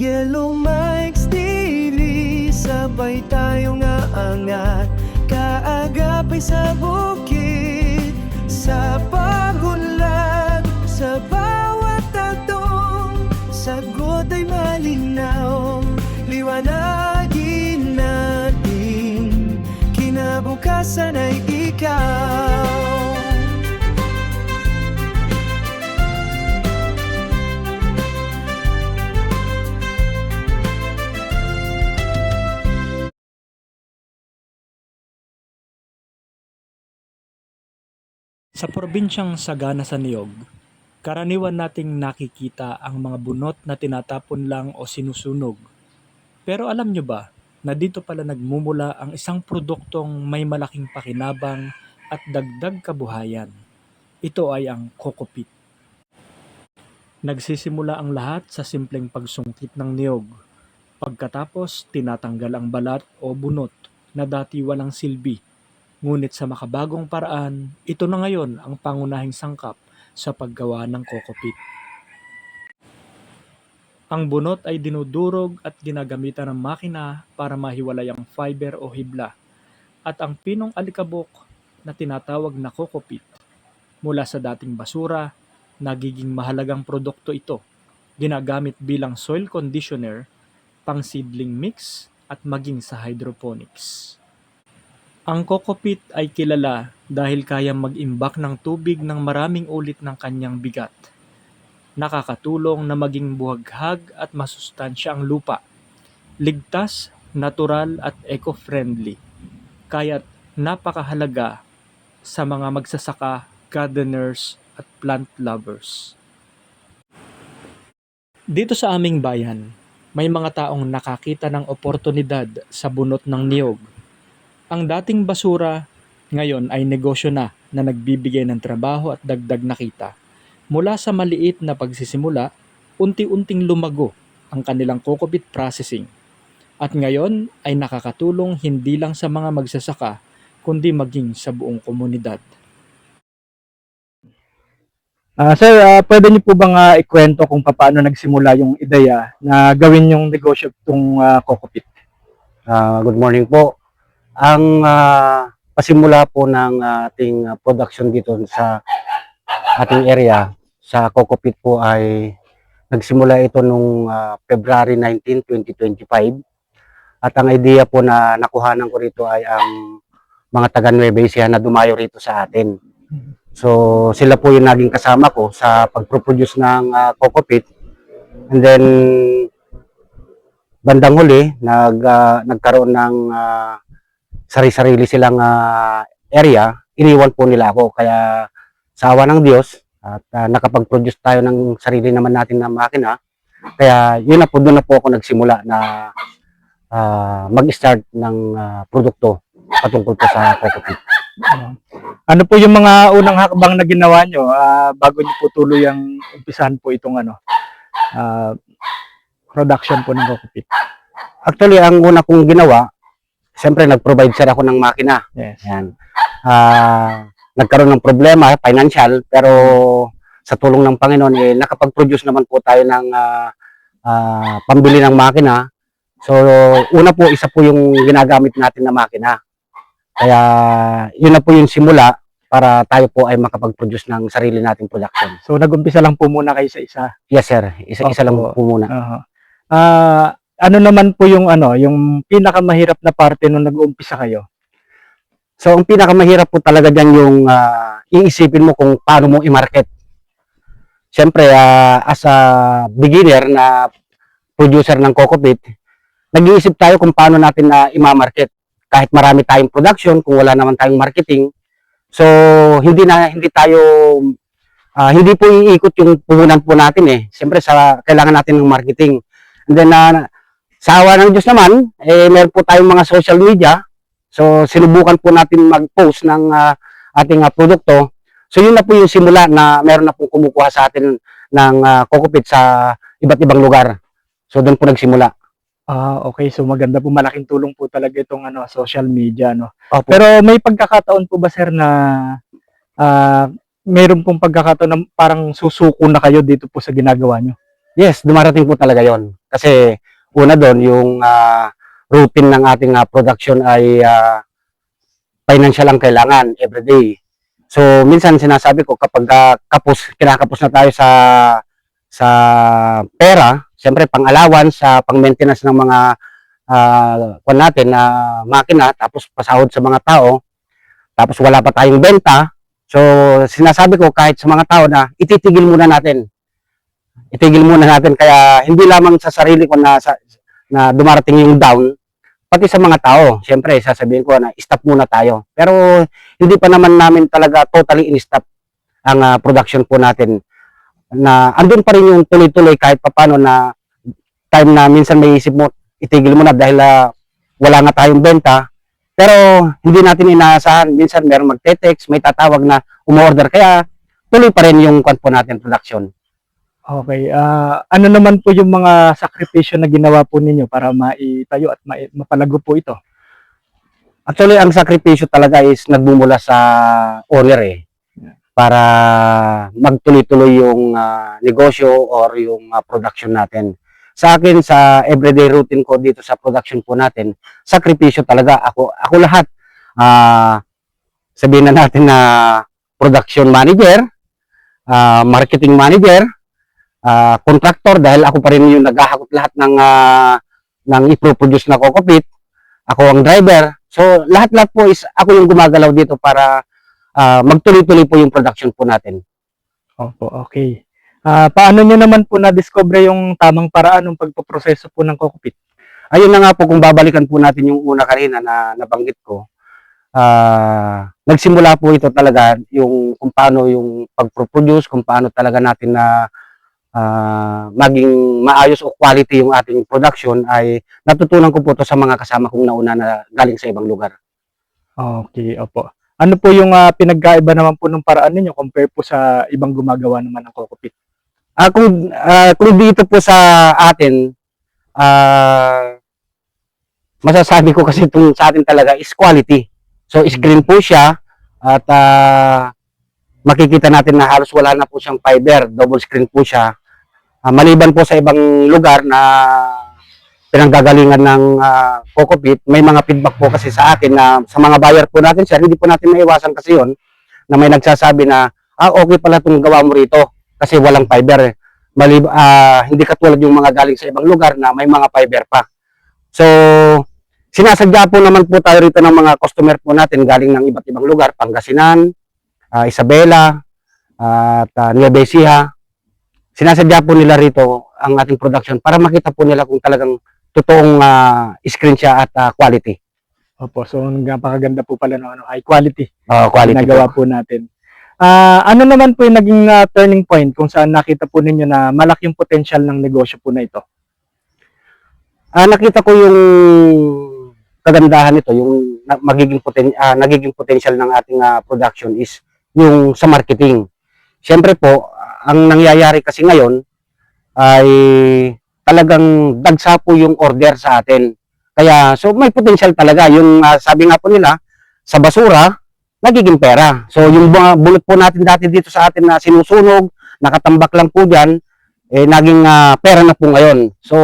Yellow Mike's TV Sabay tayong aangat. Kaagapay sa bukid Sa pagulad Sa bawat tagtong Sagot ay malinaw. Liwanagin natin Kinabukasan ay ikaw Sa probinsyang Sagana sa Niyog, karaniwan nating nakikita ang mga bunot na tinatapon lang o sinusunog. Pero alam nyo ba na dito pala nagmumula ang isang produktong may malaking pakinabang at dagdag kabuhayan. Ito ay ang kokopit. Nagsisimula ang lahat sa simpleng pagsungkit ng niyog. Pagkatapos, tinatanggal ang balat o bunot na dati walang silbi Ngunit sa makabagong paraan, ito na ngayon ang pangunahing sangkap sa paggawa ng kokopit. Ang bunot ay dinudurog at ginagamitan ng makina para mahiwalay ang fiber o hibla at ang pinong alikabok na tinatawag na kokopit. Mula sa dating basura, nagiging mahalagang produkto ito. Ginagamit bilang soil conditioner, pang seedling mix at maging sa hydroponics. Ang kokopit ay kilala dahil kayang mag-imbak ng tubig ng maraming ulit ng kanyang bigat. Nakakatulong na maging buhaghag at masustansya ang lupa. Ligtas, natural at eco-friendly. Kaya't napakahalaga sa mga magsasaka, gardeners at plant lovers. Dito sa aming bayan, may mga taong nakakita ng oportunidad sa bunot ng niyog ang dating basura ngayon ay negosyo na na nagbibigay ng trabaho at dagdag na kita. Mula sa maliit na pagsisimula, unti-unting lumago ang kanilang kokopit processing. At ngayon ay nakakatulong hindi lang sa mga magsasaka, kundi maging sa buong komunidad. Ah, sir, ah, pwede niyo po bang ah, ikwento kung paano nagsimula yung ideya na gawin yung negosyo itong uh, Kokopit? Ah, good morning po. Ang ah, pasimula po ng ating ah, production dito sa ating area sa Kokopit po ay nagsimula ito nung ah, February 19, 2025. At ang idea po na nakuhanan ko rito ay ang mga taga Nueva Ecija na dumayo rito sa atin. So sila po yung naging kasama ko sa pagproduce ng ah, Kokopit. And then bandang huli nag ah, nagkaroon ng ah, sari-sarili silang ah, area, iniwan po nila ako. Kaya sa awa ng Diyos, at ah, nakapag-produce tayo ng sarili naman natin na makina. Kaya yun na po, doon na po ako nagsimula na ah, mag-start ng ah, produkto patungkol po sa Cocopit. Ano po yung mga unang hakbang na ginawa nyo ah, bago niyo po tuloy ang umpisahan po itong ano, ah, production po ng Kokopit? Actually, ang una kong ginawa, siyempre nag-provide sir ako ng makina. Yes. Yan. Ah, nagkaroon ng problema, financial, pero sa tulong ng Panginoon, eh, nakapag-produce naman po tayo ng ah, ah, pambili ng makina. So, una po, isa po yung ginagamit natin na makina. Kaya, yun na po yung simula para tayo po ay makapag-produce ng sarili nating production. So nag-umpisa lang po muna kayo sa isa. Yes, sir. Isa-isa lang Opo. po muna. Aha. Ah, ano naman po yung ano, yung pinakamahirap na parte nung nag-uumpisa kayo? So, ang pinakamahirap po talaga dyan yung ah, iisipin mo kung paano mo i-market. Siyempre, ah, as a beginner na producer ng Cocopit, nag-iisip tayo kung paano natin na i-market. Kahit marami tayong production, kung wala naman tayong marketing. So, hindi na hindi tayo ah, hindi po iikot yung puhunan po natin eh. Siyempre, sa kailangan natin ng marketing. And then, ah, sa awa ng Diyos naman, eh, meron po tayong mga social media So, sinubukan po natin mag-post ng ah, ating ah, produkto. So, yun na po yung simula na meron na pong kumukuha sa atin ng uh, kokopit sa iba't ibang lugar. So, doon po nagsimula. Ah, okay. So maganda po, malaking tulong po talaga itong ano, social media, no? Opo. Pero may pagkakataon po ba, sir, na ah, meron pong pagkakataon na parang susuko na kayo dito po sa ginagawa nyo? yes, dumarating po talaga yon Kasi una doon, yung ah, routine ng ating ah, production ay ah, financial ang kailangan everyday. So, minsan sinasabi ko kapag ah, kapos, kinakapos na tayo sa sa pera, siyempre pang allowance, sa pang maintenance ng mga ah kwan natin na makina, tapos pasahod sa mga tao, tapos wala pa tayong benta. So, sinasabi ko kahit sa mga tao na ititigil muna natin. Itigil muna natin kaya hindi lamang sa sarili ko na sa, na dumarating yung down, pati sa mga tao. Siyempre, sasabihin ko na stop muna tayo. Pero hindi pa naman namin talaga totally in-stop ang ah, production po natin. Na andun pa rin yung tuloy-tuloy kahit papano na time na minsan may isip mo, itigil mo na dahil ah, wala nga tayong benta. Pero hindi natin inaasahan. Minsan meron magte-text, may tatawag na umorder. Kaya tuloy pa rin yung kwan po natin production. Okay. ah ano naman po yung mga sakripisyo na ginawa po ninyo para maitayo at mai- mapalago po ito? Actually, ang sakripisyo talaga is nagmumula sa owner eh. Para magtuloy-tuloy yung ah, negosyo or yung ah, production natin. Sa akin, sa everyday routine ko dito sa production po natin, sakripisyo talaga. Ako, ako lahat. Ah, sabihin na natin na production manager, ah, marketing manager, ah, contractor dahil ako pa rin yung naghahakot lahat ng ah, ng iproproduce na kokopit. Ako ang driver. So, lahat-lahat po is ako yung gumagalaw dito para ah, magtuloy-tuloy po yung production po natin. Opo, okay. Ah, paano nyo naman po na-discover yung tamang paraan ng pagpoproseso po ng kokopit? Ayun na nga po kung babalikan po natin yung una kanina na nabanggit ko. Ah, nagsimula po ito talaga yung kung paano yung pag-produce, kung paano talaga natin na ah, maging maayos o quality yung ating production ay natutunan ko po to sa mga kasama kong nauna na galing sa ibang lugar. Okay, opo. Ano po yung ah, pinagkaiba naman po ng paraan ninyo compare po sa ibang gumagawa naman ng kokopit? Ah, kung ah, kung dito po sa atin ah masasabi ko kasi itong sa atin talaga is quality. So screen po siya at ah, makikita natin na halos wala na po siyang fiber, double screen po siya. Ah, maliban po sa ibang lugar na pinanggagalingan ng uh, Cocopit, may mga feedback po kasi sa akin na sa mga buyer po natin, sir, hindi po natin maiwasan kasi yon na may nagsasabi na, ah, okay pala itong gawa mo rito kasi walang fiber. Malib ah, hindi katulad yung mga galing sa ibang lugar na may mga fiber pa. So, sinasadya po naman po tayo rito ng mga customer po natin galing ng iba't ibang lugar, Pangasinan, ah, Isabela, at uh, Nueva Ecija. Sinasadya po nila rito ang ating production para makita po nila kung talagang totoong ah, screen siya at ah, quality. Opo, so napakaganda po pala ng ano, high quality. Oh, quality nagawa po. po natin. Ah, ano naman po yung naging ah, turning point kung saan nakita po ninyo na malaking potential ng negosyo po na ito? Ah, nakita ko yung kagandahan nito, yung magiging poten ah, nagiging potential ng ating ah, production is yung sa marketing. Siyempre po, ang nangyayari kasi ngayon ay talagang dagsa po yung order sa atin. Kaya so may potential talaga yung ah, sabi nga po nila sa basura nagiging pera. So yung mga bulot po natin dati dito sa atin na sinusunog, nakatambak lang po diyan, eh naging ah, pera na po ngayon. So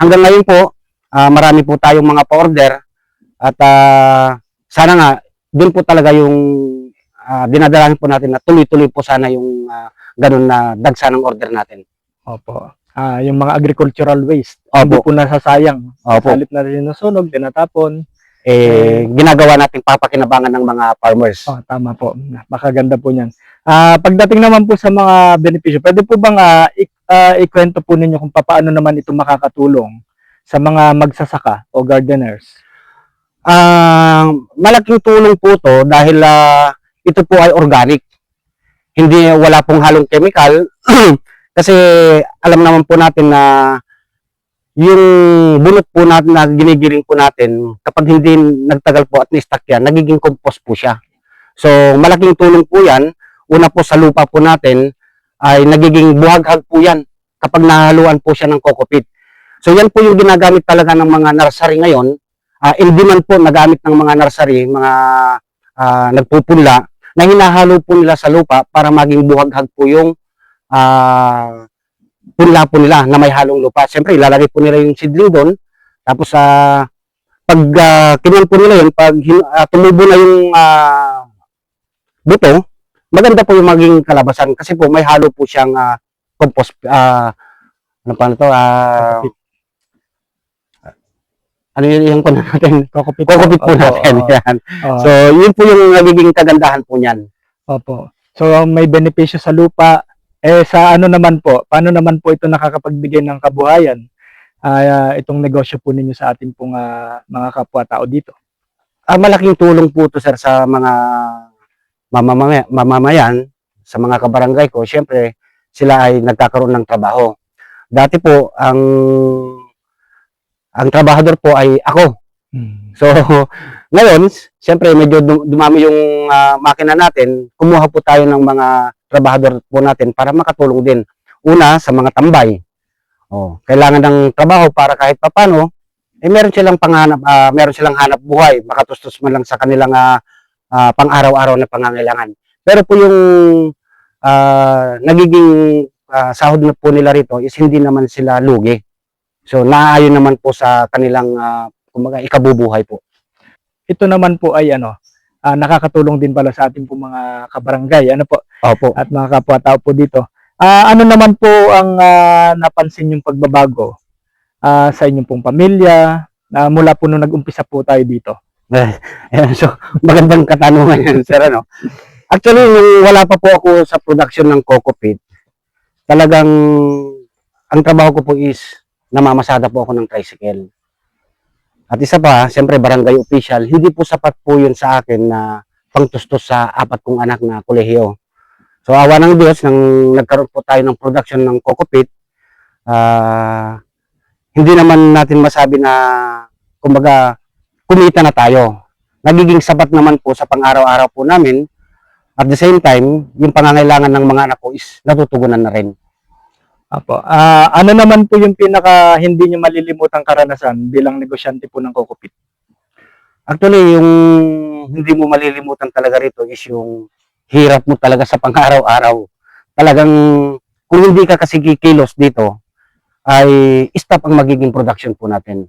hanggang ngayon po ah, marami po tayong mga pa-order at ah, sana nga doon po talaga yung ah, dinadalahan po natin na tuloy-tuloy po sana yung ah, ganun na dagsa ng order natin. Opo. Ah, yung mga agricultural waste, hindi Opo. po nasasayang. Opo. Sa halip na sinusunog, tinatapon. Eh, ginagawa nating papakinabangan ng mga farmers. Oh, tama po. Napakaganda po niyan. Ah, pagdating naman po sa mga benepisyo, pwede po bang ah, ik- ah, ikwento po ninyo kung paano naman ito makakatulong sa mga magsasaka o gardeners? Ah, malaking tulong po to dahil ah, ito po ay organic. Hindi wala pong halong chemical kasi alam naman po natin na yung bunot po natin na ginigiring po natin kapag hindi nagtagal po at ni-stack yan, nagiging compost po siya. So, malaking tulong po yan. Una po sa lupa po natin ay nagiging buhaghag po yan kapag nahaluan po siya ng kokopit. So, yan po yung ginagamit talaga ng mga nursery ngayon uh, in demand po nagamit ng mga nursery, mga ah, nagpupunla, na hinahalo po nila sa lupa para maging buhaghag po yung ah, punla po nila na may halong lupa. Siyempre, ilalagay po nila yung seedling doon. Tapos, sa pag uh, kinuha po nila yun, pag ah, tumubo na yung ah, buto, maganda po yung maging kalabasan kasi po may halo po siyang ah, compost, ah, ano pa na to, ah, ano yun yung kuno natin? Kokopit. Kokopit po Opo, natin. oo. Yan. So, yun po yung nagiging kagandahan po niyan. Opo. So may benepisyo sa lupa. Eh sa ano naman po, paano naman po ito nakakapagbigay ng kabuhayan? Ah, itong negosyo po ninyo sa ating pong ah, mga kapwa-tao dito. Ah, malaking tulong po to sir sa mga mamamaya, mamamayan, sa mga kabarangay ko. Siyempre, sila ay nagkakaroon ng trabaho. Dati po, ang ang trabahador po ay ako. So, ngayon, siyempre medyo dum- dumami yung ah, makina natin. Kumuha po tayo ng mga trabahador po natin para makatulong din. Una, sa mga tambay. Oh, kailangan ng trabaho para kahit papano, eh meron silang panghanap, ah, meron silang hanap buhay, makatustos man lang sa kanilang ah, ah, pang-araw-araw na pangangailangan. Pero po yung ah, nagiging ah, sahod na po nila rito is hindi naman sila lugi. So, naaayon naman po sa kanilang ah, kumbaga, ikabubuhay po. Ito naman po ay ano, ah, nakakatulong din pala sa ating pong mga kabarangay, ano po, Opo. at mga kapwa-tao po dito. Ah, ano naman po ang ah, napansin yung pagbabago ah, sa inyong pong pamilya na mula po nung nag-umpisa po tayo dito? Ayan, so, magandang katanungan yan, sir, ano? Actually, nung wala pa po ako sa production ng Coco Pit, talagang, ang trabaho ko po is, namamasada po ako ng tricycle. At isa pa, siyempre, barangay official, hindi po sapat po yun sa akin na pangtustos sa apat kong anak na kolehiyo. So, awa ng Diyos, nang nagkaroon po tayo ng production ng Coco Pit, ah, hindi naman natin masabi na, kumbaga, kumita na tayo. Nagiging sapat naman po sa pang-araw-araw po namin. At the same time, yung pangangailangan ng mga anak ko is natutugunan na rin. Apo. Ah, ano naman po yung pinaka hindi niyo malilimutang karanasan bilang negosyante po ng Kokopit? Actually, yung hindi mo malilimutan talaga rito is yung hirap mo talaga sa pang-araw-araw. Talagang, kung hindi ka kasi kikilos dito, ay stop ang magiging production po natin.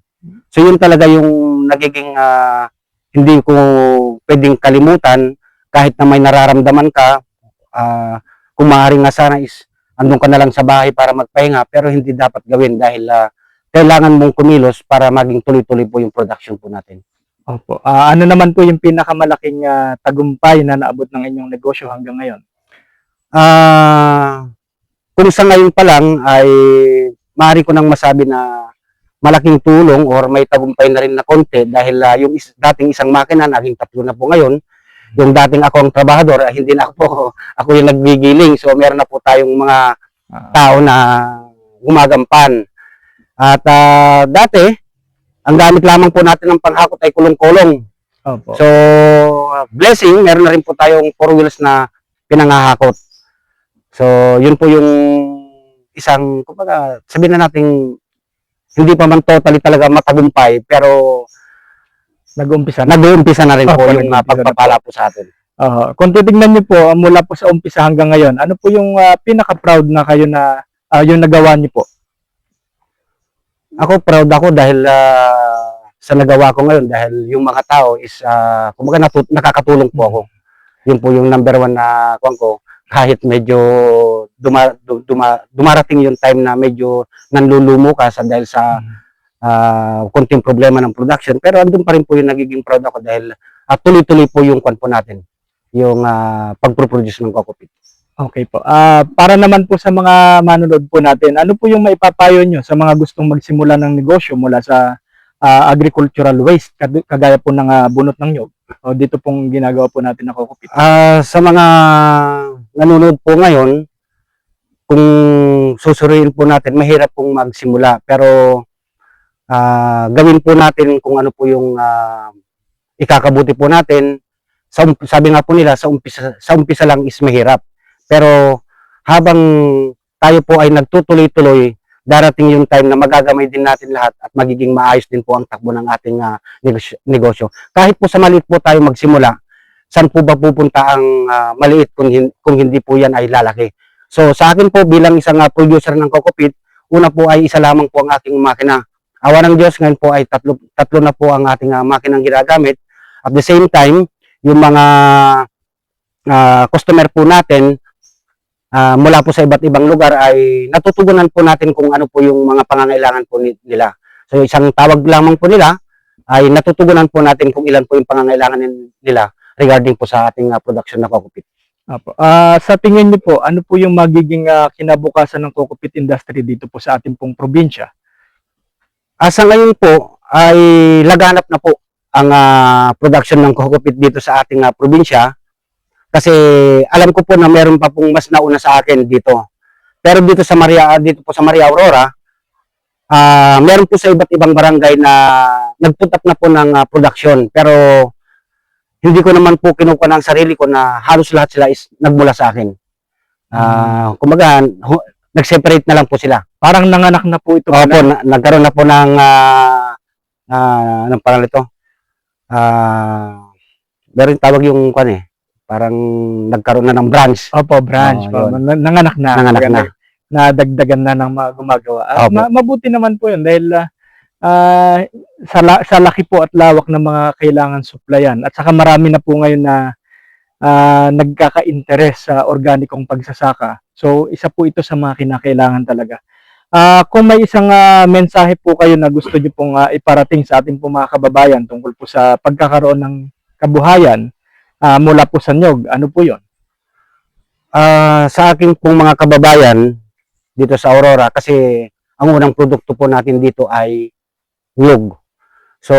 So yun talaga yung nagiging ah, hindi ko pwedeng kalimutan kahit na may nararamdaman ka, ah, kung maaari nga sana is andun ka na lang sa bahay para magpahinga pero hindi dapat gawin dahil ah, kailangan mong kumilos para maging tuloy-tuloy po yung production po natin. Opo. Ah, ano naman po yung pinakamalaking ah, tagumpay na naabot ng inyong negosyo hanggang ngayon? Ah, kung sa ngayon pa lang ay maaari ko nang masabi na malaking tulong or may tagumpay na rin na konti dahil ah, yung is- dating isang makina naging tatlo na po ngayon. Yung dating ako ang trabahador, ah, hindi na ako po, ako yung naggigiling. So meron na po tayong mga Ah, tao na gumagampan. At ah, dati, ang gamit lamang po natin ng panghakot ay kulong-kulong. opo. So, uh, blessing, meron na rin po tayong four wheels na pinangahakot. So, yun po yung isang, kumbaga, sabihin na natin, hindi pa man totally talaga matagumpay, pero Nag-umpisa na. nag-uumpisa na rin po Opo, yung uh, po. pagpapala po sa atin. Oo. kung titignan niyo po ah, mula po sa umpisa hanggang ngayon, ano po yung ah, pinaka-proud na kayo na ah, yung nagawa niyo po? Ako, proud ako dahil ah, sa nagawa ko ngayon, dahil yung mga tao is, uh, kumbaga, nakakatulong po ako. Yun po yung number one na kwan ko, kahit medyo duma, du- duma, dumarating yung time na medyo nanlulumo ka sa dahil sa ah, konting problema ng production pero andun pa rin po yung nagiging proud ako dahil at tuloy-tuloy po yung kwan po natin yung uh, pagproduce ng Coco Pit. Okay po. Ah, para naman po sa mga manonood po natin, ano po yung maipapayo nyo sa mga gustong magsimula ng negosyo mula sa ah, agricultural waste, kag- kagaya po ng ah, bunot ng nyog? O dito pong ginagawa po natin na kokopit. Ah, sa mga nanonood po ngayon, kung susuriin po natin, mahirap pong magsimula. Pero ah, gawin po natin kung ano po yung ah, ikakabuti po natin. Sa, sabi nga po nila, sa umpisa, sa umpisa lang is mahirap. Pero habang tayo po ay nagtutuloy-tuloy, darating yung time na magagamay din natin lahat at magiging maayos din po ang takbo ng ating ah, negosyo. Kahit po sa maliit po tayo magsimula, saan po ba pupunta ang ah, maliit kung, hin- kung hindi po yan ay lalaki? So sa akin po bilang isang ah, producer ng Coco Pit, una po ay isa lamang po ang aking makina. Awa ng Diyos ngayon po ay tatlo, tatlo na po ang ating uh, makinang ginagamit. At the same time, yung mga ah, customer po natin ah, mula po sa iba't ibang lugar ay natutugunan po natin kung ano po yung mga pangangailangan po ni- nila. So isang tawag lamang po nila ay natutugunan po natin kung ilan po yung pangangailangan nila regarding po sa ating ah, production na Coco Pit. Apo. Ah, sa tingin niyo po, ano po yung magiging ah, kinabukasan ng coco peat industry dito po sa ating pong probinsya? Asa ngayon po ay laganap na po ang ah, production ng Coco Pit dito sa ating ah, probinsya kasi alam ko po na meron pa pong mas nauna sa akin dito. Pero dito sa Maria dito po sa Maria Aurora, ah meron po sa iba't ibang barangay na nagput up na po ng ah, production pero hindi ko naman po kinukuha ng sarili ko na halos lahat sila is nagmula sa akin. Ah, kumbaga, hu- nag-separate na lang po sila. Parang nanganak na po ito. Opo, na, nagkaroon na po ng ah ah, anong pangalan ito? Ah, meron tawag yung kwan eh. Parang nagkaroon na ng branch. Opo, branch. Oo, po. nanganak na. Nanganak na. Nadagdagan na ng mga gumagawa. Opo. ma- mabuti naman po yun dahil ah, ah, sa, la- sa laki po at lawak ng mga kailangan supplyan. At saka marami na po ngayon na ah, nagkaka-interest sa organikong pagsasaka. So, isa po ito sa mga kinakailangan talaga. Ah, kung may isang ah, mensahe po kayo na gusto niyo pong ah, iparating sa ating po mga kababayan tungkol po sa pagkakaroon ng kabuhayan ah, mula po sa nyog, ano po yon? Ah, sa aking pong mga kababayan dito sa Aurora kasi ang unang produkto po natin dito ay nyug. So,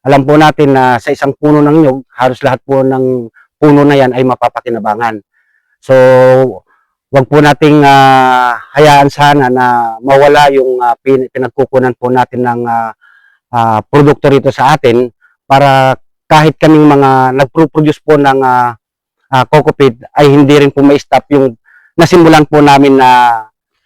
alam po natin na sa isang puno ng nyug, halos lahat po ng puno na yan ay mapapakinabangan. So, wag po nating ah, hayaan sana na mawala yung ah, pin- pinagkukunan po natin ng ah, ah, produkto rito sa atin para kahit kaming mga nagpro-produce po ng ah, ah, Coco Pit ay hindi rin po ma-stop yung nasimulan po namin na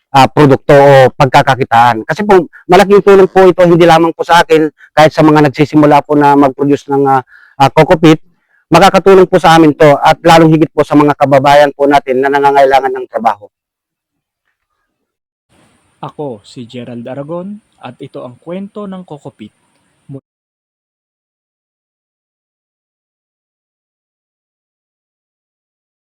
ah, produkto o pagkakakitaan. Kasi po malaking tulong po ito hindi lamang po sa akin kahit sa mga nagsisimula po na mag-produce ng ah, ah, Coco Pit, makakatulong po sa amin to at lalong higit po sa mga kababayan po natin na nangangailangan ng trabaho. Ako si Gerald Aragon at ito ang kwento ng Coco Pit.